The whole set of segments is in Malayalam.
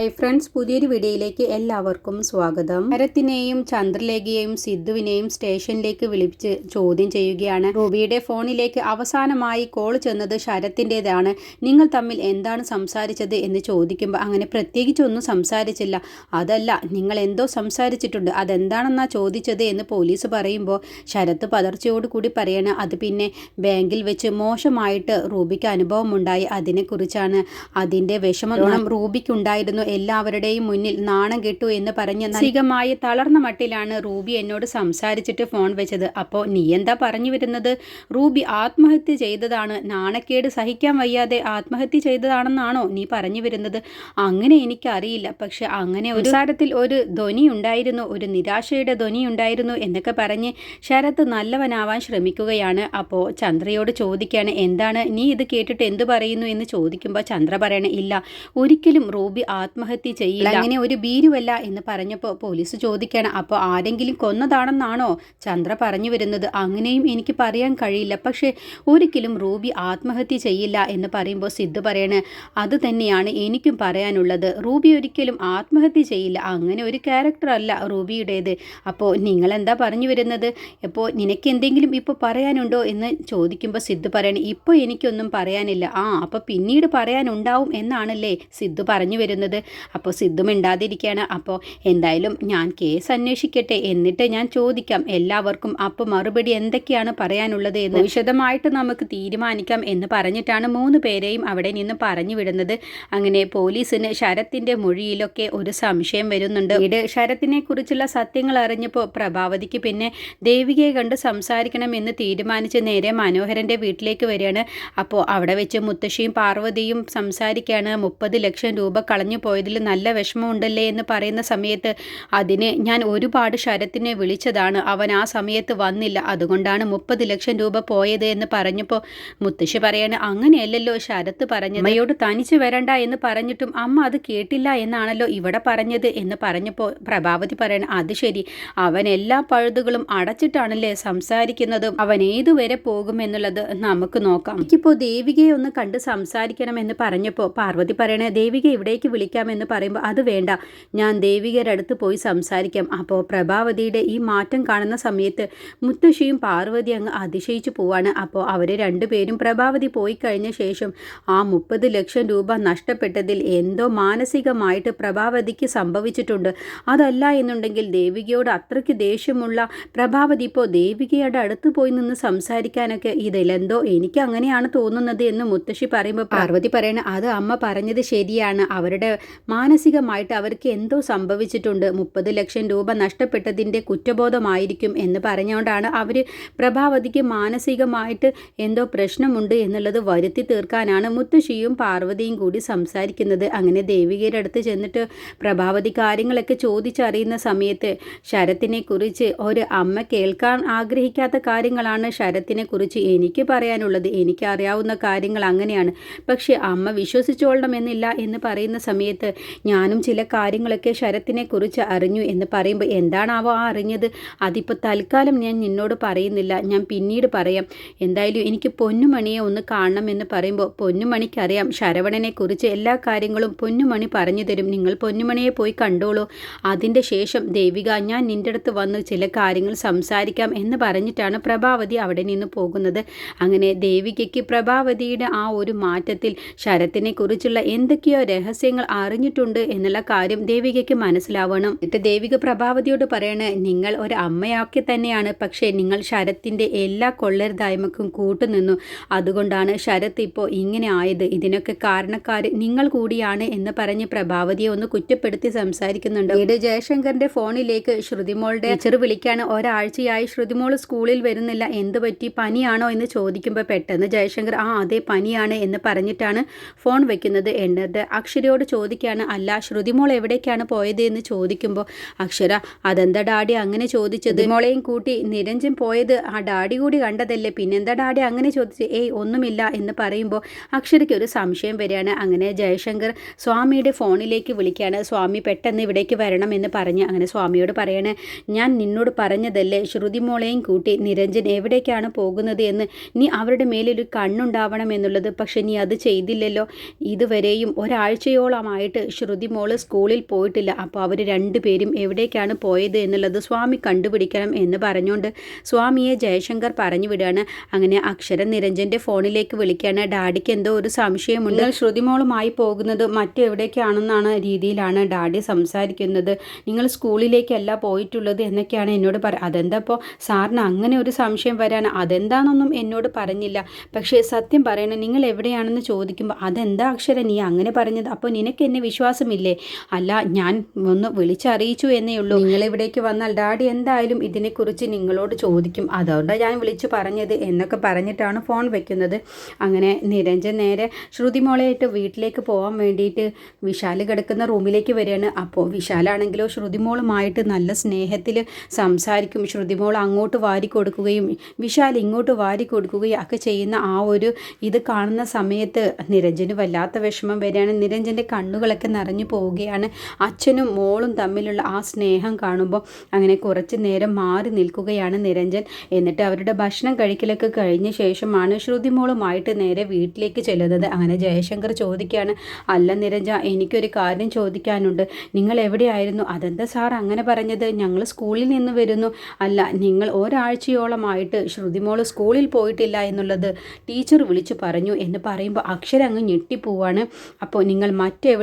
ഹായ് ഫ്രണ്ട്സ് പുതിയൊരു വീഡിയോയിലേക്ക് എല്ലാവർക്കും സ്വാഗതം. ഭരത്തിനെയും ചന്ദ്രലേഖയെയും സിദ്ധുവിനെയും സ്റ്റേഷനിലേക്ക് വിളിച്ച് ചോദ്യം ചെയ്യുകയാണ്. റൂബിയുടെ ഫോണിലേക്ക് അവസാനമായി കോൾ ചെന്നത് ശരത്തിന്റെതാണ്. നിങ്ങൾ തമ്മിൽ എന്താണ് സംസാരിച്ചത് എന്ന് ചോദിക്കുമ്പോൾ അങ്ങനെ പ്രത്യേകിച്ചൊന്നും സംസാരിച്ചില്ല. അതല്ല നിങ്ങൾ എന്തോ സംസാരിച്ചിട്ടുണ്ട് അതെന്താണെന്നാ ചോദിച്ചത് എന്ന് പോലീസ് പറയുമ്പോൾ ശരത്ത് പതർച്ചയോടുകൂടി പറയണ അത് പിന്നെ ബാങ്കിൽ വെച്ച് മോശമായിട്ട് റൂബിക്ക് അനുഭവമുണ്ടായി അതിനെക്കുറിച്ചാണ് അതിന്റെ വിഷമം. റൂബിക്കുണ്ടായിരുന്നു എല്ലാവരുടെയും മുന്നിൽ നാണം കെട്ടു എന്ന് പറഞ്ഞ് മാനസികമായി തളർന്ന മട്ടിലാണ് റൂബി എന്നോട് സംസാരിച്ചിട്ട് ഫോൺ വെച്ചത്. അപ്പോൾ നീ എന്താ പറഞ്ഞു വരുന്നത്? റൂബി ആത്മഹത്യ ചെയ്തതാണ്. നാണക്കേട് സഹിക്കാൻ വയ്യാതെ ആത്മഹത്യ ചെയ്തതാണെന്നാണോ നീ പറഞ്ഞു വരുന്നത്? അങ്ങനെ എനിക്കറിയില്ല. പക്ഷെ അങ്ങനെ ഒരു സാരത്തിൽ ഒരു ധ്വനി ഉണ്ടായിരുന്നു. ഒരു നിരാശയുടെ ധ്വനി ഉണ്ടായിരുന്നു എന്നൊക്കെ പറഞ്ഞ് ശരത്ത് നല്ലവനാവാൻ ശ്രമിക്കുകയാണ്. അപ്പോൾ ചന്ദ്രയോട് ചോദിക്കുകയാണ് എന്താണ്? നീ ഇത് കേട്ടിട്ട് എന്ത് പറയുന്നു? എന്ന് ചോദിക്കുമ്പോൾ ചന്ദ്ര പറയണേ ഇല്ല. ഒരിക്കലും റൂബി ആത്മഹത്യ ചെയ്യില്ല. അങ്ങനെ ഒരു ഭീരുവല്ല എന്ന് പറഞ്ഞപ്പോൾ പോലീസ് ചോദിക്കണം അപ്പോൾ ആരെങ്കിലും കൊന്നതാണെന്നാണോ ചന്ദ്ര പറഞ്ഞു വരുന്നത്? അങ്ങനെയും എനിക്ക് പറയാൻ കഴിയില്ല. പക്ഷേ ഒരിക്കലും റൂബി ആത്മഹത്യ ചെയ്യില്ല എന്ന് പറയുമ്പോൾ സിദ്ധു പറയണ് അത് തന്നെയാണ് എനിക്കും പറയാനുള്ളത്. റൂബി ഒരിക്കലും ആത്മഹത്യ ചെയ്യില്ല. അങ്ങനെ ഒരു ക്യാരക്ടർ അല്ല റൂബിയുടേത്. അപ്പോൾ നിങ്ങൾ എന്താ പറഞ്ഞു വരുന്നത്? ഇപ്പോൾ നിനക്ക് എന്തെങ്കിലും ഇപ്പോൾ പറയാനുണ്ടോ? എന്ന് ചോദിക്കുമ്പോൾ സിദ്ധു പറയണേ ഇപ്പോൾ എനിക്കൊന്നും പറയാനില്ല. ആ അപ്പോൾ പിന്നീട് പറയാനുണ്ടാവും എന്നാണല്ലേ സിദ്ധു പറഞ്ഞു വരുന്നത്? അപ്പോൾ സിദ്ധു മിണ്ടാതിരിക്കുകയാണ് അപ്പോൾ എന്തായാലും ഞാൻ കേസ് അന്വേഷിക്കട്ടെ എന്നിട്ട് ഞാൻ ചോദിക്കാം. എല്ലാവർക്കും അപ്പോൾ മറുപടി എന്തൊക്കെയാണ് പറയാനുള്ളത് എന്ന്. വിശദമായിട്ട് നമുക്ക് തീരുമാനിക്കാം എന്ന് പറഞ്ഞിട്ടാണ് മൂന്ന് പേരെയും അവിടെ നിന്ന് പറഞ്ഞു വിടുന്നത്. അങ്ങനെ പോലീസിന് ശരത്തിന്റെ മൊഴിയിലൊക്കെ ഒരു സംശയം വരുന്നുണ്ട്. വീട് ശരത്തിനെ കുറിച്ചുള്ള സത്യങ്ങൾ അറിഞ്ഞപ്പോൾ പ്രഭാവതിക്ക് പിന്നെ ദേവികയെ കണ്ട് സംസാരിക്കണം എന്ന് തീരുമാനിച്ച് നേരെ മനോഹരന്റെ വീട്ടിലേക്ക് വരികയാണ്. അപ്പോൾ അവിടെ വെച്ച് മുത്തശ്ശിയും പാർവതിയും സംസാരിക്കുകയാണ്. മുപ്പത് ലക്ഷം രൂപ കളഞ്ഞു പോയതിൽ നല്ല വിഷമമുണ്ടല്ലേ എന്ന് പറയുന്ന സമയത്ത് അതിന് ഞാൻ ഒരുപാട് ശരത്തിനെ വിളിച്ചതാണ്. അവൻ ആ സമയത്ത് വന്നില്ല. അതുകൊണ്ടാണ് മുപ്പത് ലക്ഷം രൂപ പോയത് എന്ന് പറഞ്ഞപ്പോൾ മുത്തശ്ശി പറയാണ് അങ്ങനെയല്ലല്ലോ ശരത്ത് പറഞ്ഞത്. അമ്മയോട് തനിച്ച് വരണ്ട എന്ന് പറഞ്ഞിട്ടും അമ്മ അത് കേട്ടില്ല എന്നാണല്ലോ ഇവിടെ പറഞ്ഞത് എന്ന് പറഞ്ഞപ്പോൾ പ്രഭാവതി പറയണം അത് ശരി. അവൻ എല്ലാ പഴുതുകളും അടച്ചിട്ടാണല്ലേ സംസാരിക്കുന്നതും. അവൻ ഏതുവരെ പോകുമെന്നുള്ളത് നമുക്ക് നോക്കാം. എനിക്കിപ്പോൾ ദേവികയെ ഒന്ന് കണ്ട് സംസാരിക്കണം എന്ന് പറഞ്ഞപ്പോൾ പാർവതി പറയണേ ദേവിക ഇവിടേക്ക് വിളിക്കാമെന്ന് പറയുമ്പോൾ അത് വേണ്ട. ഞാൻ ദേവികയുടെ അടുത്ത് പോയി സംസാരിക്കാം. അപ്പോൾ പ്രഭാവതിയുടെ ഈ മാറ്റം കാണുന്ന സമയത്ത് മുത്തശ്ശിയും പാർവതി അങ്ങ് അതിശയിച്ചു പോവാണ്. അപ്പോൾ അവർ രണ്ടുപേരും പ്രഭാവതി പോയി കഴിഞ്ഞ ശേഷം ആ മുപ്പത് ലക്ഷം രൂപ നഷ്ടപ്പെട്ടതിൽ എന്തോ മാനസികമായിട്ട് പ്രഭാവതിക്ക് സംഭവിച്ചിട്ടുണ്ട്. അതല്ല എന്നുണ്ടെങ്കിൽ ദേവികയോട് അത്രയ്ക്ക് ദേഷ്യമുള്ള പ്രഭാവതി ഇപ്പോൾ ദേവികയുടെ അടുത്ത് പോയി നിന്ന് സംസാരിക്കാനൊക്കെ ഇതിലെന്തോ എനിക്ക് അങ്ങനെയാണ് തോന്നുന്നത് എന്ന് മുത്തശ്ശി പറയുമ്പോൾ പാർവതി പറയണ അത് അമ്മ പറഞ്ഞത് ശരിയാണ്. അവരുടെ മാനസികമായിട്ട് അവർക്ക് എന്തോ സംഭവിച്ചിട്ടുണ്ട്. മുപ്പത് ലക്ഷം രൂപ നഷ്ടപ്പെട്ടതിന്റെ കുറ്റബോധമായിരിക്കും എന്ന് പറഞ്ഞുകൊണ്ടാണ് അവർ പ്രഭാവതിക്ക് മാനസികമായിട്ട് എന്തോ പ്രശ്നമുണ്ട് എന്നുള്ളത് വരുത്തി തീർക്കാനാണ് മുത്തശ്ശിയും പാർവതിയും കൂടി സംസാരിക്കുന്നത്. അങ്ങനെ ദേവികയുടെ അടുത്ത് ചെന്നിട്ട് പ്രഭാവതി കാര്യങ്ങളൊക്കെ ചോദിച്ചറിയുന്ന സമയത്ത് ശരത്തിനെ കുറിച്ച് ഒരു അമ്മ കേൾക്കാൻ ആഗ്രഹിക്കാത്ത കാര്യങ്ങളാണ് ശരത്തിനെ കുറിച്ച് എനിക്ക് പറയാനുള്ളത്. എനിക്ക് അറിയാവുന്ന കാര്യങ്ങൾ അങ്ങനെയാണ്. പക്ഷേ അമ്മ വിശ്വസിച്ചോളണമെന്നില്ല എന്ന് പറയുന്ന സമയത്ത് ഞാനും ചില കാര്യങ്ങളൊക്കെ ശരത്തിനെ കുറിച്ച് അറിഞ്ഞു എന്ന് പറയുമ്പോൾ എന്താണാവോ ആ അറിഞ്ഞത്? അതിപ്പോൾ തൽക്കാലം ഞാൻ നിന്നോട് പറയുന്നില്ല. ഞാൻ പിന്നീട് പറയാം. എന്തായാലും എനിക്ക് പൊന്നുമണിയെ ഒന്ന് കാണണം എന്ന് പറയുമ്പോൾ പൊന്നുമണിക്കറിയാം ശരവണനെ കുറിച്ച് എല്ലാ കാര്യങ്ങളും പൊന്നുമണി പറഞ്ഞു തരും. നിങ്ങൾ പൊന്നുമണിയെ പോയി കണ്ടോളൂ. അതിന്റെ ശേഷം ദേവിക ഞാൻ നിന്റെ അടുത്ത് വന്ന് ചില കാര്യങ്ങൾ സംസാരിക്കാം എന്ന് പറഞ്ഞിട്ടാണ് പ്രഭാവതി അവിടെ നിന്ന് പോകുന്നത്. അങ്ങനെ ദേവികയ്ക്ക് പ്രഭാവതിയുടെ ആ ഒരു മാറ്റത്തിൽ ശരത്തിനെ കുറിച്ചുള്ള എന്തൊക്കെയോ രഹസ്യങ്ങൾ അറിഞ്ഞിട്ടുണ്ട് എന്നുള്ള കാര്യം ദേവികയ്ക്ക് മനസ്സിലാവണം. എന്നിട്ട് ദേവിക പ്രഭാവതിയോട് പറയണ നിങ്ങൾ ഒരു അമ്മയാക്കി തന്നെയാണ്. പക്ഷേ നിങ്ങൾ ശരത്തിന്റെ എല്ലാ കൊള്ളരുതായ്മക്കും കൂട്ടുനിന്നു. അതുകൊണ്ടാണ് ശരത് ഇപ്പോൾ ഇങ്ങനെ ആയത്. ഇതിനൊക്കെ കാരണക്കാര് നിങ്ങൾ കൂടിയാണ് എന്ന് പറഞ്ഞ് പ്രഭാവതിയെ ഒന്ന് കുറ്റപ്പെടുത്തി സംസാരിക്കുന്നുണ്ട്. വീട് ജയശങ്കറിന്റെ ഫോണിലേക്ക് ശ്രുതിമോളുടെ ടീച്ചർ വിളിക്കാണ് ഒരാഴ്ചയായി ശ്രുതിമോൾ സ്കൂളിൽ വരുന്നില്ല. എന്ത് പറ്റി? പനിയാണോ? എന്ന് ചോദിക്കുമ്പോൾ പെട്ടെന്ന് ജയശങ്കർ ആ അതെ പനിയാണ് എന്ന് പറഞ്ഞിട്ടാണ് ഫോൺ വെക്കുന്നത്. എന്നിട്ട് അക്ഷരയോട് ചോദിക്കുകയാണ് അല്ല ശ്രുതി മോൾ എവിടേക്കാണ് പോയത് എന്ന് ചോദിക്കുമ്പോൾ അക്ഷര അതെന്താ ഡാഡി അങ്ങനെ ചോദിച്ചത്? മോളെയും കൂട്ടി നിരഞ്ജൻ പോയത് ആ ഡാഡി കൂടി കണ്ടതല്ലേ? പിന്നെന്താ ഡാഡി അങ്ങനെ ചോദിച്ചു ഏയ് ഒന്നുമില്ല എന്ന് പറയുമ്പോൾ അക്ഷരയ്ക്ക് ഒരു സംശയം വരികയാണ്. അങ്ങനെ ജയശങ്കർ സ്വാമിയുടെ ഫോണിലേക്ക് വിളിക്കുകയാണ്. സ്വാമി പെട്ടെന്ന് ഇവിടേക്ക് വരണം എന്ന് പറഞ്ഞ് അങ്ങനെ സ്വാമിയോട് പറയണേ. ഞാൻ നിന്നോട് പറഞ്ഞതല്ലേ ശ്രുതി മോളെയും കൂട്ടി നിരഞ്ജൻ എവിടേക്കാണ് പോകുന്നത് എന്ന്? നീ അവരുടെ മേലൊരു കണ്ണുണ്ടാവണം എന്നുള്ളത്. പക്ഷെ നീ അത് ചെയ്തില്ലല്ലോ. ഇതുവരെയും ഒരാഴ്ചയോളമായിട്ട് ദിവസമായിട്ട് ശ്രുതി മോൾ സ്കൂളിൽ പോയിട്ടില്ല. അപ്പോൾ അവർ രണ്ടുപേരും എവിടേക്കാണ് പോയത് എന്നുള്ളത് സ്വാമി കണ്ടുപിടിക്കണം എന്ന് പറഞ്ഞുകൊണ്ട് സ്വാമിയെ ജയശങ്കർ പറഞ്ഞു വിടുകയാണ് അങ്ങനെ അക്ഷര നിരഞ്ജന്റെ ഫോണിലേക്ക് വിളിക്കുകയാണ് ഡാഡിക്ക് എന്തോ ഒരു സംശയമുണ്ട്. ശ്രുതിമോളുമായി പോകുന്നത് മറ്റു എവിടേക്കാണെന്നാണ് രീതിയിലാണ് ഡാഡി സംസാരിക്കുന്നത്. നിങ്ങൾ സ്കൂളിലേക്കല്ല പോയിട്ടുള്ളത് എന്നൊക്കെയാണ് എന്നോട് പറ അതെന്താ അപ്പോൾ സാറിന് അങ്ങനെ ഒരു സംശയം വരാൻ അതെന്താണെന്നൊന്നും എന്നോട് പറഞ്ഞില്ല. പക്ഷേ സത്യം പറയണം നിങ്ങൾ എവിടെയാണെന്ന് ചോദിക്കുമ്പോൾ അതെന്താ അക്ഷര നീ അങ്ങനെ പറഞ്ഞത്? അപ്പോൾ നിനക്ക് എന്നെ വിശ്വാസമില്ലേ? അല്ല ഞാൻ ഒന്ന് വിളിച്ചറിയിച്ചു എന്നേ ഉള്ളൂ. നിങ്ങൾ ഇവിടേക്ക് വന്നാൽ ഡാഡി എന്തായാലും ഇതിനെക്കുറിച്ച് നിങ്ങളോട് ചോദിക്കും. അതുകൊണ്ടാണ് ഞാൻ വിളിച്ചു പറഞ്ഞത് എന്നൊക്കെ പറഞ്ഞിട്ടാണ് ഫോൺ വെക്കുന്നത്. അങ്ങനെ നിരഞ്ജൻ നേരെ ശ്രുതിമോളയായിട്ട് വീട്ടിലേക്ക് പോകാൻ വേണ്ടിയിട്ട് വിശാൽ കിടക്കുന്ന റൂമിലേക്ക് വരികയാണ്. അപ്പോൾ വിശാലാണെങ്കിലോ ശ്രുതിമോളുമായിട്ട് നല്ല സ്നേഹത്തിൽ സംസാരിക്കും. ശ്രുതിമോൾ അങ്ങോട്ട് വാരി കൊടുക്കുകയും വിശാൽ ഇങ്ങോട്ട് വാരി കൊടുക്കുകയും ഒക്കെ ചെയ്യുന്ന ആ ഒരു ഇത് കാണുന്ന സമയത്ത് നിരഞ്ജന് വല്ലാത്ത വിഷമം വരികയാണ്. നിരഞ്ജന്റെ കണ്ണുകളൊക്കെ നിറഞ്ഞു പോവുകയാണ്. അച്ഛനും മോളും തമ്മിലുള്ള ആ സ്നേഹം കാണുമ്പോൾ അങ്ങനെ കുറച്ച് നേരം മാറി നിൽക്കുകയാണ് നിരഞ്ജൻ. എന്നിട്ട് അവരുടെ ഭക്ഷണം കഴിക്കലൊക്കെ കഴിഞ്ഞ ശേഷമാണ് ശ്രുതി മോളുമായിട്ട് നേരെ വീട്ടിലേക്ക് ചെല്ലുന്നത്. അങ്ങനെ ജയശങ്കർ ചോദിക്കുകയാണ് അല്ല നിരഞ്ജ എനിക്കൊരു കാര്യം ചോദിക്കാനുണ്ട്. നിങ്ങൾ എവിടെയായിരുന്നു? അതെന്താ സാർ അങ്ങനെ പറഞ്ഞത്? ഞങ്ങൾ സ്കൂളിൽ നിന്ന് വരുന്നു. അല്ല നിങ്ങൾ ഒരാഴ്ചയോളമായിട്ട് ശ്രുതിമോൾ സ്കൂളിൽ പോയിട്ടില്ല എന്നുള്ളത് ടീച്ചർ വിളിച്ചു പറഞ്ഞു എന്ന് പറയുമ്പോൾ അക്ഷരം അങ്ങ് ഞെട്ടിപ്പോവാണ്. അപ്പോൾ നിങ്ങൾ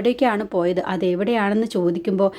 മറ്റെവിടേക്കാണ് പോയത്? അതെവിടെയാണെന്ന് ചോദിക്കുമ്പോൾ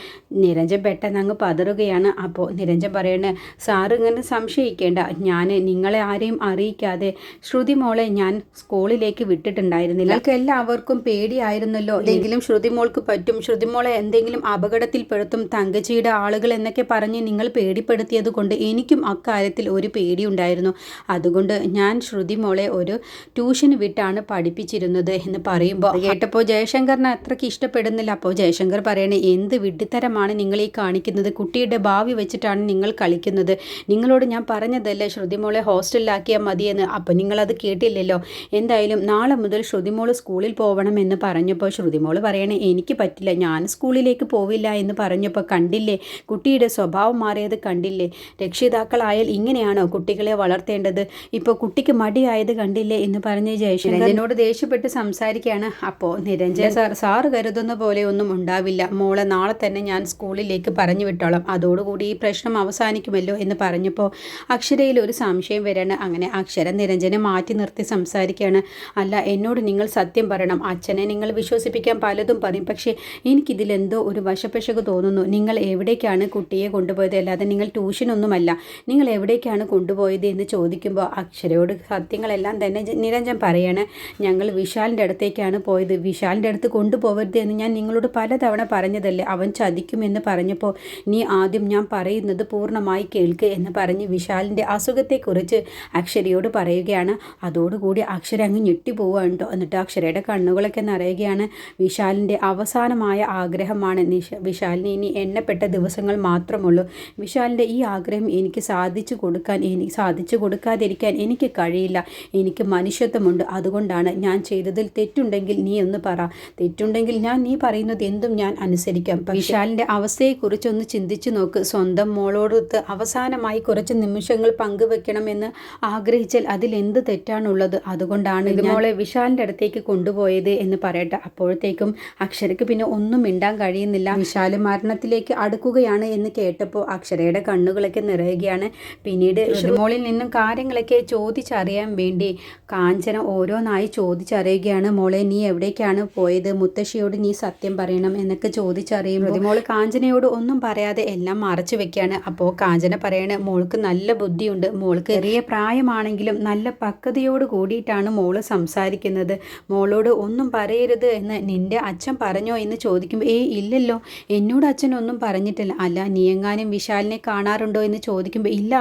നിരഞ്ജൻ പെട്ടെന്ന് അങ്ങ് പതറുകയാണ്. അപ്പോൾ നിരഞ്ജൻ പറയണേ സാറ് ഇങ്ങനെ സംശയിക്കേണ്ട. ഞാൻ നിങ്ങളെ ആരെയും അറിയിക്കാതെ ശ്രുതി മോളെ ഞാൻ സ്കൂളിലേക്ക് വിട്ടിട്ടുണ്ടായിരുന്നില്ല. നിങ്ങൾക്ക് എല്ലാവർക്കും പേടിയായിരുന്നല്ലോ. എന്തെങ്കിലും ശ്രുതി മോൾക്ക് പറ്റും. ശ്രുതി മോളെ എന്തെങ്കിലും അപകടത്തിൽപ്പെടുത്തും തങ്കച്ചിയുടെ ആളുകൾ എന്നൊക്കെ പറഞ്ഞ് നിങ്ങൾ പേടിപ്പെടുത്തിയത് കൊണ്ട് എനിക്കും അക്കാര്യത്തിൽ ഒരു പേടിയുണ്ടായിരുന്നു. അതുകൊണ്ട് ഞാൻ ശ്രുതി മോളെ ഒരു ട്യൂഷന് വിട്ടാണ് പഠിപ്പിച്ചിരുന്നത് എന്ന് പറയുമ്പോൾ കേട്ടപ്പോൾ ജയശങ്കറിന് അത്രയ്ക്ക് ഇഷ്ടപ്പെടുന്നില്ല. അപ്പോൾ ജയശങ്കർ പറയണേ എന്ത് വിഡ്ഢിത്തരമാണ് നിങ്ങൾ ഈ കാണിക്കുന്നത്. കുട്ടിയുടെ ഭാവി വെച്ചിട്ടാണ് നിങ്ങൾ കളിക്കുന്നത്. നിങ്ങളോട് ഞാൻ പറഞ്ഞതല്ലേ ശ്രുതിമോളെ ഹോസ്റ്റലിലാക്കിയാൽ മതിയെന്ന്. അപ്പോൾ നിങ്ങളത് കേട്ടില്ലല്ലോ. എന്തായാലും നാളെ മുതൽ ശ്രുതിമോൾ സ്കൂളിൽ പോകണമെന്ന് പറഞ്ഞപ്പോൾ ശ്രുതിമോൾ പറയണേ എനിക്ക് പറ്റില്ല. ഞാൻ സ്കൂളിലേക്ക് പോവില്ല എന്ന് പറഞ്ഞപ്പോൾ കണ്ടില്ലേ? കുട്ടിയുടെ സ്വഭാവം മാറിയത് കണ്ടില്ലേ? രക്ഷിതാക്കളായാൽ ഇങ്ങനെയാണോ കുട്ടികളെ വളർത്തേണ്ടത്? ഇപ്പോൾ കുട്ടിക്ക് മടിയായത് കണ്ടില്ലേ? എന്ന് പറഞ്ഞ് ജയശങ്കരനോട് ദേഷ്യപ്പെട്ട് സംസാരിക്കുകയാണ്. അപ്പോൾ നിരഞ്ജൻ സാർ സാറ് കരുതുന്ന പോലെ ഒന്നും ഉണ്ടാവില്ല. മോളെ നാളെ തന്നെ ഞാൻ സ്കൂളിലേക്ക് പറഞ്ഞു വിട്ടോളാം. അതോടുകൂടി ഈ പ്രശ്നം അവസാനിക്കുമല്ലോ എന്ന് പറഞ്ഞപ്പോൾ അക്ഷരയിൽ ഒരു സംശയം വരാണ്. അങ്ങനെ അക്ഷര നിരഞ്ജനെ മാറ്റി നിർത്തി സംസാരിക്കുകയാണ്. അല്ല എന്നോട് നിങ്ങൾ സത്യം പറയണം. അച്ഛനെ നിങ്ങൾ വിശ്വസിപ്പിക്കാൻ പലതും പറയും. പക്ഷേ എനിക്കിതിലെന്തോ ഒരു വശപ്പശക് തോന്നുന്നു. നിങ്ങൾ എവിടേക്കാണ് കുട്ടിയെ കൊണ്ടുപോയത്? അല്ലാതെ നിങ്ങൾ ട്യൂഷനൊന്നുമല്ല. നിങ്ങൾ എവിടേക്കാണ് കൊണ്ടുപോയത് എന്ന് ചോദിക്കുമ്പോൾ അക്ഷരയോട് സത്യങ്ങളെല്ലാം തന്നെ നിരഞ്ജൻ പറയാണ്. ഞങ്ങൾ വിശാലിന്റെ അടുത്തേക്കാണ് പോയത്. വിശാലിന്റെ അടുത്ത് കൊണ്ടുപോകരുത് എന്ന് ഞാൻ നിങ്ങളോട് പലതവണ പറഞ്ഞതല്ലേ? അവൻ ചതിക്കുമെന്ന് പറഞ്ഞപ്പോൾ നീ ആദ്യം ഞാൻ പറയുന്നത് പൂർണമായി കേൾക്ക് എന്ന് പറഞ്ഞ് വിശാലിന്റെ അസുഖത്തെക്കുറിച്ച് അക്ഷരയോട് പറയുകയാണ്. അതോടുകൂടി അക്ഷര അങ്ങ് ഞെട്ടിപ്പോവുകയാണ് കേട്ടോ. എന്നിട്ട് അക്ഷരയുടെ കണ്ണുകളൊക്കെ നിറയുകയാണ്. വിശാലിന്റെ അവസാനമായ ആഗ്രഹമാണ് നിഷ വിശാലിന് ഇനി എണ്ണപ്പെട്ട ദിവസങ്ങൾ മാത്രമുള്ളൂ. വിശാലിന്റെ ഈ ആഗ്രഹം എനിക്ക് സാധിച്ചു കൊടുക്കാൻ എനിക്ക് സാധിച്ചു കൊടുക്കാതിരിക്കാൻ എനിക്ക് കഴിയില്ല. എനിക്ക് മനുഷ്യത്വമുണ്ട്. അതുകൊണ്ടാണ് ഞാൻ ചെയ്തതിൽ തെറ്റുണ്ടെങ്കിൽ നീ ഒന്ന് പറ. തെറ്റുണ്ടെങ്കിൽ ഞാൻ നീ പറയുന്നത് എന്തും ഞാൻ അനുസരിക്കാം. അവസ്ഥയെക്കുറിച്ച് അവസ്ഥയെക്കുറിച്ചൊന്ന് ചിന്തിച്ചു നോക്ക്. സ്വന്തം മോളോടൊത്ത് അവസാനമായി കുറച്ച് നിമിഷങ്ങൾ പങ്കുവെക്കണമെന്ന് ആഗ്രഹിച്ചാൽ അതിൽ എന്ത് തെറ്റാണുള്ളത്? അതുകൊണ്ടാണ് മോളെ വിശാലിന്റെ അടുത്തേക്ക് കൊണ്ടുപോയത് എന്ന് പറയട്ടെ. അപ്പോഴത്തേക്കും അക്ഷരയ്ക്ക് പിന്നെ ഒന്നും മിണ്ടാൻ കഴിയുന്നില്ല. വിശാൽ മരണത്തിലേക്ക് അടുക്കുകയാണ് എന്ന് കേട്ടപ്പോൾ അക്ഷരയുടെ കണ്ണുകളൊക്കെ നിറയുകയാണ്. പിന്നീട് മോളിൽ നിന്നും കാര്യങ്ങളൊക്കെ ചോദിച്ചറിയാൻ വേണ്ടി കാഞ്ചന ഓരോന്നായി ചോദിച്ചറിയുകയാണ്. മോളെ നീ എവിടേക്കാണ് പോയത്? മുത്തശ്ശിയോട് നീ സത്യം പറയണം എന്നൊക്കെ ചോദിച്ചറിയുമ്പോൾ മോൾ കാഞ്ചനയോട് ഒന്നും പറയാതെ എല്ലാം മറച്ചു വെക്കുകയാണ്. അപ്പോൾ കാഞ്ചന പറയണ മോൾക്ക് നല്ല ബുദ്ധിയുണ്ട്. മോൾക്ക് ചെറിയ പ്രായമാണെങ്കിലും നല്ല പക്വതയോട് കൂടിയിട്ടാണ് മോൾ സംസാരിക്കുന്നത്. മോളോട് ഒന്നും പറയരുത് എന്ന് നിന്റെ അച്ഛൻ പറഞ്ഞോ എന്ന് ചോദിക്കുമ്പോൾ ഏ ഇല്ലല്ലോ. എന്നോട് അച്ഛൻ ഒന്നും പറഞ്ഞിട്ടില്ല. അല്ല നീ എങ്ങാനും വിശാലിനെ കാണാറുണ്ടോ എന്ന് ചോദിക്കുമ്പോൾ ഇല്ല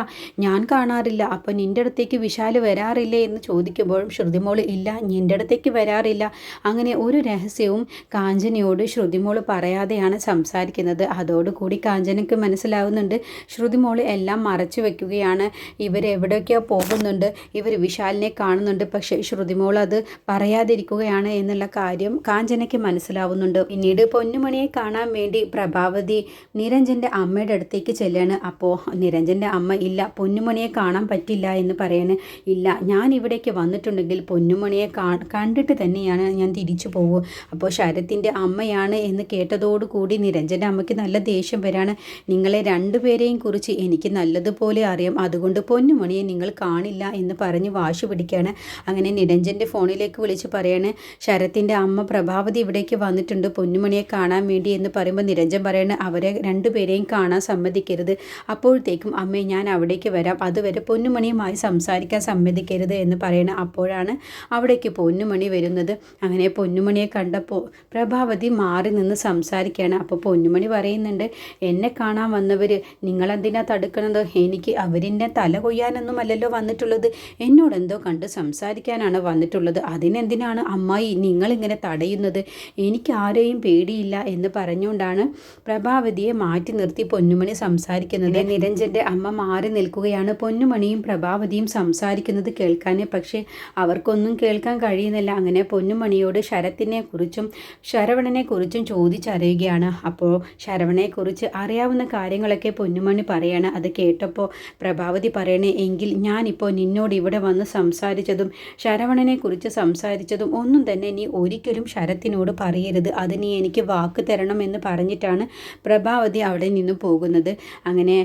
ഞാൻ കാണാറില്ല. അപ്പോൾ നിന്റെ അടുത്തേക്ക് വിശാൽ വരാറില്ലേ? എന്ന് ചോദിക്കുമ്പോഴും ശ്രുതിമോൾ ഇല്ല നിന്റെ അടുത്തേക്ക് വരാറില്ല. അങ്ങനെ ഒരു രഹസ്യവും കാഞ്ചനയോട് ശ്രുതിമോൾ പറയാതെയാണ് സംസാരിക്കുന്നത്. അതോടുകൂടി കാഞ്ചനയ്ക്ക് മനസ്സിലാവുന്നുണ്ട്. ശ്രുതിമോൾ എല്ലാം മറച്ചു വെക്കുകയാണ്. ഇവരെവിടെയൊക്കെയോ പോകുന്നുണ്ട്. ഇവർ വിശാലിനെ കാണുന്നുണ്ട്. പക്ഷേ ശ്രുതിമോൾ അത് പറയാതിരിക്കുകയാണ് എന്നുള്ള കാര്യം കാഞ്ചനയ്ക്ക് മനസ്സിലാവുന്നുണ്ട്. പിന്നീട് പൊന്നുമണിയെ കാണാൻ വേണ്ടി പ്രഭാവതി നിരഞ്ജന്റെ അമ്മയുടെ അടുത്തേക്ക് ചെല്ലാണ്. അപ്പോൾ നിരഞ്ജന്റെ അമ്മ ഇല്ല പൊന്നുമണിയെ കാണാൻ പറ്റില്ല എന്ന് പറയാണ്. ഇല്ല ഞാൻ ഇവിടേക്ക് വന്നിട്ടുണ്ടെങ്കിൽ പൊന്നുമണിയെ കണ്ടിട്ട് തന്നെയാണ് ഞാൻ തിരിച്ചു പോകും അപ്പോൾ ശരത് ശരത്തിന്റെ അമ്മയാണ് എന്ന് കേട്ടതോടുകൂടി നിരഞ്ജന്റെ അമ്മയ്ക്ക് നല്ല ദേഷ്യം വരാണ്. നിങ്ങളെ രണ്ടുപേരെയും കുറിച്ച് എനിക്ക് നല്ലതുപോലെ അറിയാം. അതുകൊണ്ട് പൊന്നുമണിയെ നിങ്ങൾ കാണില്ല എന്ന് പറഞ്ഞ് വാശി പിടിക്കുകയാണ്. അങ്ങനെ നിരഞ്ജന്റെ ഫോണിലേക്ക് വിളിച്ച് പറയാണ് ശരത്തിന്റെ അമ്മ പ്രഭാവതി ഇവിടേക്ക് വന്നിട്ടുണ്ട്. പൊന്നുമണിയെ കാണാൻ വേണ്ടി എന്ന് പറയുമ്പോൾ നിരഞ്ജൻ പറയാണ് അവരെ രണ്ടുപേരെയും കാണാൻ സമ്മതിക്കരുത്. അപ്പോഴത്തേക്കും അമ്മേ ഞാൻ അവിടേക്ക് വരാം. അതുവരെ പൊന്നുമണിയുമായി സംസാരിക്കാൻ സമ്മതിക്കരുത് എന്ന് പറയണ. അപ്പോഴാണ് അവിടേക്ക് പൊന്നുമണി വരുന്നത്. അങ്ങനെ പൊന്നുമണിയെ കണ്ടപ്പോൾ പ്രഭാവതി മാറി നിന്ന് സംസാരിക്കുകയാണ്. അപ്പോൾ പൊന്നുമണി പറയുന്നുണ്ട് എന്നെ കാണാൻ വന്നവർ നിങ്ങളെന്തിനാ തടുക്കണത്? എനിക്ക് അവരിന്റെ തല കൊയ്യാനൊന്നുമല്ലല്ലോ വന്നിട്ടുള്ളത്. എന്നോട് എന്തോ കണ്ട് സംസാരിക്കാനാണ് വന്നിട്ടുള്ളത്. അതിനെന്തിനാണ് അമ്മായി നിങ്ങളിങ്ങനെ തടയുന്നത്? എനിക്ക് ആരെയും പേടിയില്ല എന്ന് പറഞ്ഞുകൊണ്ടാണ് പ്രഭാവതിയെ മാറ്റി നിർത്തി പൊന്നുമണി സംസാരിക്കുന്നത്. നിരഞ്ജന്റെ അമ്മ മാറി നിൽക്കുകയാണ് പൊന്നുമണിയും പ്രഭാവതിയും സംസാരിക്കുന്നത് കേൾക്കാനേ. പക്ഷേ അവർക്കൊന്നും കേൾക്കാൻ കഴിയുന്നില്ല. അങ്ങനെ പൊന്നുമണിയോട് ശരത്തിനെ കുറിച്ചും ശരവണനെ കുറിച്ചും ചോദിച്ചറിയുകയാണ്. അപ്പോൾ ശരവണയെക്കുറിച്ച് അറിയാവുന്ന കാര്യങ്ങളൊക്കെ പൊന്നുമണി പറയാണ്. അത് കേട്ടപ്പോൾ പ്രഭാവതി പറയണേ എങ്കിൽ ഞാനിപ്പോൾ നിന്നോട് ഇവിടെ വന്ന് സംസാരിച്ചതും ശരവണനെ കുറിച്ച് സംസാരിച്ചതും ഒന്നും തന്നെ നീ ഒരിക്കലും ശരത്തിനോട് പറയരുത്. അത് നീ എനിക്ക് വാക്ക് തരണം എന്ന് പറഞ്ഞിട്ടാണ് പ്രഭാവതി അവിടെ നിന്ന് പോകുന്നത്. അങ്ങനെ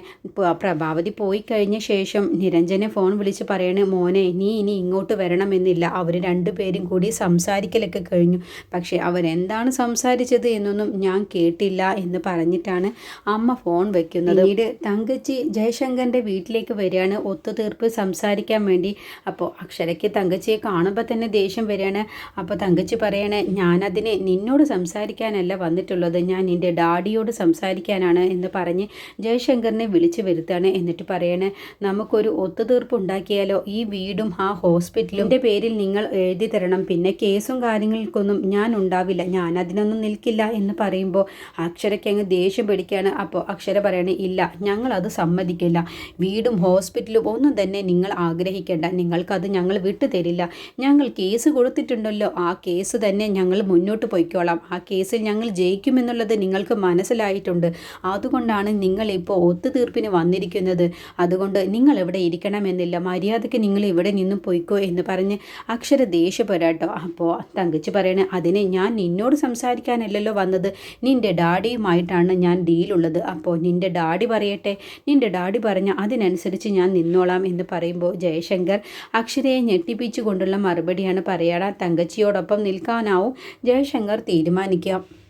പ്രഭാവതി പോയി കഴിഞ്ഞ ശേഷം നിരഞ്ജനെ ഫോൺ വിളിച്ച് പറയണേ മോനെ നീ ഇനി ഇങ്ങോട്ട് വരണമെന്നില്ല. അവർ രണ്ടുപേരും കൂടി സംസാരിക്കലൊക്കെ കഴിഞ്ഞു. പക്ഷേ അവരെന്താണ് സംസാരിച്ചത് എന്നൊന്നും ഞാൻ കേട്ടില്ല എന്ന് പറഞ്ഞിട്ടാണ് അമ്മ ഫോൺ വെക്കുന്നത്. പിന്നീട് തങ്കച്ചി ജയശങ്കറിന്റെ വീട്ടിലേക്ക് വരികയാണ്. ഒത്തുതീർപ്പ് സംസാരിക്കാൻ വേണ്ടി. അപ്പോൾ അക്ഷരയ്ക്ക് തങ്കച്ചിയെ കാണുമ്പോൾ തന്നെ ദേഷ്യം വരികയാണ്. അപ്പോൾ തങ്കച്ചി പറയണേ ഞാനതിനെ നിന്നോട് സംസാരിക്കാനല്ല വന്നിട്ടുള്ളത്. ഞാൻ നിന്റെ ഡാഡിയോട് സംസാരിക്കാനാണ് എന്ന് പറഞ്ഞ് ജയശങ്കറിനെ വിളിച്ചു വരുത്താണ് എന്നിട്ട് പറയണേ നമുക്കൊരു ഒത്തുതീർപ്പ് ഉണ്ടാക്കിയാലോ? ഈ വീടും ആ ഹോസ്പിറ്റലും. പേരിൽ നിങ്ങൾ എഴുതി തരണം. പിന്നെ കേസും കാര്യങ്ങൾക്കൊന്നും ഞാൻ ഉണ്ടാവില്ല. ഞാൻ അതിനൊന്നും നിൽക്കില്ല എന്ന് പറയുമ്പോൾ അക്ഷരയ്ക്ക് അങ്ങ് ദേഷ്യം പിടിക്കുകയാണ് അപ്പോൾ അക്ഷര പറയണേ ഇല്ല ഞങ്ങൾ അത് സമ്മതിക്കില്ല. വീടും ഹോസ്പിറ്റലും ഒന്നും തന്നെ നിങ്ങൾ ആഗ്രഹിക്കേണ്ട. നിങ്ങൾക്കത് ഞങ്ങൾ വിട്ടു തരില്ല. ഞങ്ങൾ കേസ് കൊടുത്തിട്ടുണ്ടല്ലോ. ആ കേസ് തന്നെ ഞങ്ങൾ മുന്നോട്ട് പോയിക്കോളാം. ആ കേസിൽ ഞങ്ങൾ ജയിക്കുമെന്നുള്ളത് നിങ്ങൾക്ക് മനസ്സിലായിട്ടുണ്ട്. അതുകൊണ്ടാണ് നിങ്ങൾ ഇപ്പോൾ ഒത്തുതീർപ്പിന് വന്നിരിക്കുന്നത്. അതുകൊണ്ട് നിങ്ങൾ ഇവിടെ ഇരിക്കണമെന്നില്ല. മര്യാദയ്ക്ക് നിങ്ങൾ ഇവിടെ നിന്നും പോയിക്കോ എന്ന് പറഞ്ഞ് അക്ഷര ദേഷ്യപ്പെടാട്ടോ. അപ്പോൾ തങ്കച്ച് പറയണേ അതിനെ ഞാൻ നിന്നോട് സംസാരിക്കാനല്ലല്ലോ വന്നത്. നിന്റെ ഡാഡിയുമായിട്ടാണ് ഞാൻ ഡീലുള്ളത്. അപ്പോൾ നിന്റെ ഡാഡി പറയട്ടെ. നിന്റെ ഡാഡി പറഞ്ഞ അതിനനുസരിച്ച് ഞാൻ നിന്നോളാം എന്ന് പറയുമ്പോൾ ജയശങ്കർ അക്ഷരയെ ഞെട്ടിപ്പിച്ചുകൊണ്ടുള്ള മറുപടിയാണ് പറയാടാ തങ്കച്ചിയോടൊപ്പം നിൽക്കാനാവും. ജയശങ്കർ തീരുമാനിക്കാം.